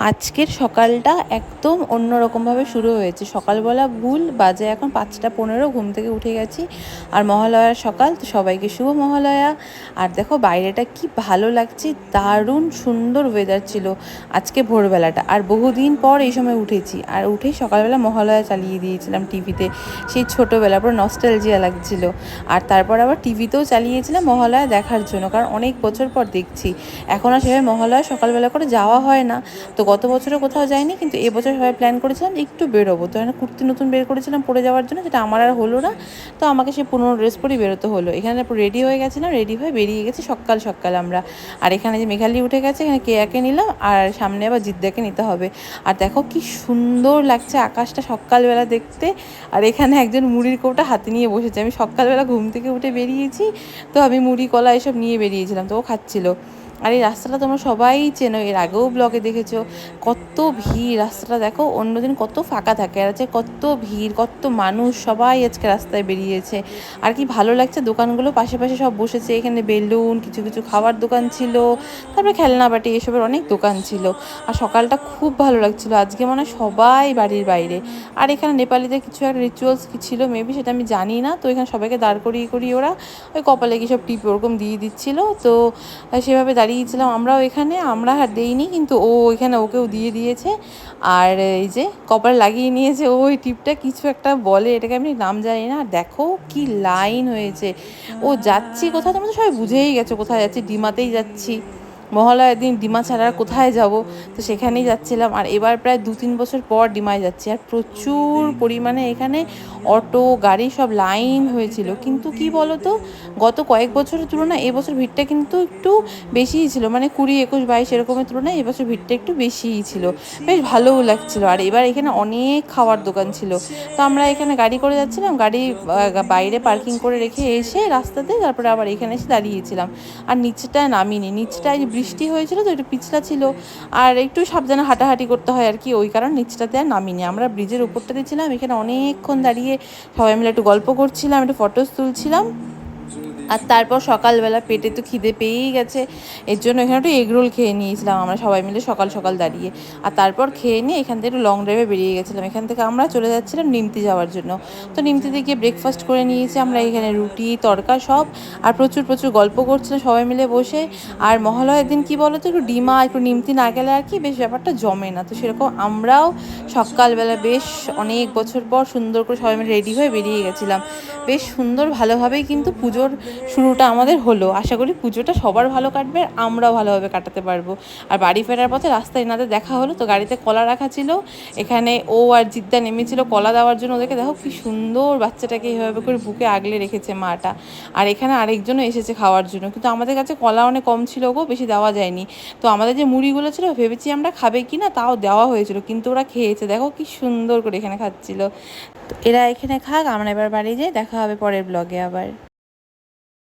আজকের সকালটা একদম অন্যরকমভাবে শুরু হয়েছে। সকালবেলা ভুল, বাজে এখন পাঁচটা পনেরো, ঘুম থেকে উঠে গেছি। আর মহালয়ার সকাল, তো সবাইকে শুভ মহালয়া। আর দেখো বাইরেটা কি ভালো লাগছে, দারুণ সুন্দর ওয়েদার ছিল আজকে ভোরবেলাটা। আর বহুদিন পর এই সময় উঠেছি। আর উঠেই সকালবেলা মহালয়া চালিয়ে দিয়েছিলাম টিভিতে। সেই ছোটোবেলা, পুরো নস্টালজিয়া লাগছিল। আর তারপর আবার টিভিতেও চালিয়েছিলাম মহালয়া দেখার জন্য। কারণ অনেক বছর পর দেখছি। এখন আর সেভাবে মহালয়া সকালবেলা করে যাওয়া হয় না। তো গত বছরও কোথাও যাইনি, কিন্তু এবছর সবাই প্ল্যান করেছিলাম একটু বেরোবো। তো এখানে কুর্তি নতুন বের করেছিলাম পরে যাওয়ার জন্য, যেটা আমার আর হলো না। তো আমাকে সে পুরনো ড্রেস পরেই বেরোতে হলো। এখানে রেডি হয়ে গেছিলাম রেডি হয়ে বেরিয়ে গেছি সকাল সকাল আমরা। আর এখানে যে মেঘালি উঠে গেছে, এখানে কেয়াকে নিলাম, আর সামনে আবার জিদ্দাকে নিতে হবে। আর দেখো কি সুন্দর লাগছে আকাশটা সকালবেলা দেখতে। আর এখানে একজন মুড়ির কৌটা হাতে নিয়ে বসেছে। আমি সকালবেলা ঘুম থেকে উঠে বেরিয়েছি, তো আমি মুড়ি, কলা এসব নিয়ে বেরিয়েছিলাম, তো ও খাচ্ছিল। আর এই রাস্তাটা তোমরা সবাই চেনো, এর আগেও ব্লগে দেখেছ। কত ভিড়, রাস্তাটা দেখো, অন্যদিন কত ফাঁকা থাকে, আর আছে কত ভিড়, কত মানুষ, সবাই আজকে রাস্তায় বেরিয়েছে। আর কি ভালো লাগছে, দোকানগুলো পাশে পাশে সব বসেছে, এখানে বেলুন, কিছু কিছু খাবার দোকান ছিল, তারপরে খেলনা বাটি, এসবের অনেক দোকান ছিল। আর সকালটা খুব ভালো লাগছিল, আজকে মনে সবাই বাড়ির বাইরে। আর এখানে নেপালিদের কিছু একটা রিচুয়ালস কি ছিল মেবি সেটা আমি জানি না, তো এখানে সবাইকে দাঁড় করিয়ে করিয়ে ওরা ওই কপালে কি সব টিপ ওরকম দিয়ে দিচ্ছিল। তো সেভাবে দাঁড়িয়েছিলাম আমরাও এখানে, আমরা আর দেইনি, কিন্তু ও এখানে ওকেও দিয়ে দিয়েছে। আর এই যে কপাল লাগিয়ে নিয়েছে ও ওই টিপটা, কিছু একটা বলে, এটাকে আমি নাম জানি না। দেখো কি লাইন হয়েছে। ও যাচ্ছি কোথাও তোমরা সবাই বুঝেই গেছো কোথায় যাচ্ছি, ডিমাতেই যাচ্ছি। মহালয়ার দিন ডিমা ছাড়া কোথায় যাব? তো সেখানেই যাচ্ছিলাম। আর এবার প্রায় দু তিন বছর পর ডিমায় যাচ্ছি। আর প্রচুর পরিমাণে এখানে অটো, গাড়ি সব লাইন হয়েছিল। কিন্তু কি বলতো, গত কয়েক বছরের তুলনায় এবছর ভিড়টা কিন্তু একটু বেশিই ছিল। মানে কুড়ি, একুশ, বাইশ এরকমের তুলনায় এবছর ভিড়টা একটু বেশিই ছিল। বেশ ভালোও লাগছিল। আর এবার এখানে অনেক খাওয়ার দোকান ছিল। তো আমরা এখানে গাড়ি করে যাচ্ছিলাম। গাড়ি বাইরে পার্কিং করে রেখে এসে রাস্তাতে তারপরে আবার এখানে এসে দাঁড়িয়েছিলাম। আর নিচেটায় নামিনি। নিচটায় বৃষ্টি হয়েছিল তো, একটু পিছলা ছিল। আর একটু সাবধানে হাঁটাহাঁটি করতে হয় আর কি, ওই কারণ নিচটাতে আর নামিনি। আমরা ব্রিজের উপরটাতে ছিলাম, এখানে অনেকক্ষণ দাঁড়িয়ে সবাই মিলে একটু গল্প করছিলাম, একটু ফটোস তুলছিলাম। আর তারপর সকালবেলা পেটে তো খিদে পেয়েই গেছে। এর জন্য এখানে একটু এগরোল খেয়ে নিয়েছিলাম আমরা সবাই মিলে সকাল সকাল দাঁড়িয়ে। আর তারপর খেয়ে নিয়ে এখান থেকে একটু লং ড্রাইভে বেরিয়ে গেছিলাম। এখান থেকে আমরা চলে যাচ্ছিলাম নিমতি যাওয়ার জন্য। তো নিমতিতে গিয়ে ব্রেকফাস্ট করে নিয়েছি আমরা এখানে রুটি, তরকা সব। আর প্রচুর প্রচুর গল্প করছিলাম সবাই মিলে বসে। আর মহালয়ের দিন কি বলো তো একটু ডিমা একটু নিমতি না গেলে আর কি বেশ ব্যাপারটা জমে না। তো সেরকম আমরাও সকালবেলা বেশ অনেক বছর পর সুন্দর করে সবাই মিলে রেডি হয়ে বেরিয়ে গেছিলাম। বেশ সুন্দর, ভালোভাবেই কিন্তু পুজোর শুরুটা আমাদের হলো। আশা করি পুজোটা সবার ভালো কাটবে আর আমরাও ভালোভাবে কাটাতে পারব। আর বাড়ি ফেরার পথে রাস্তায় এনাদের দেখা হলো, তো গাড়িতে কলা রাখা ছিল। এখানে ও আর জিদ্দা নেমেছিল কলা দেওয়ার জন্য ওদেরকে, দেখো কি সুন্দর বাচ্চাটাকে এইভাবে করে বুকে আগলে রেখেছে মাটা। আর এখানে আরেকজনও এসেছে খাওয়ার জন্য। কিন্তু আমাদের কাছে কলা অনেক কম ছিল গো, বেশি দেওয়া যায়নি। তো আমাদের যে মুড়িগুলো ছিল, ভেবেছি আমরা খাবে কি না, তাও দেওয়া হয়েছিল। কিন্তু ওরা খেয়েছে, দেখো কি সুন্দর করে এখানে খাচ্ছিল। এরা এখানে খাক, আমরা এবার বাড়ি যাই, দেখা হবে পরের ব্লগে আবার।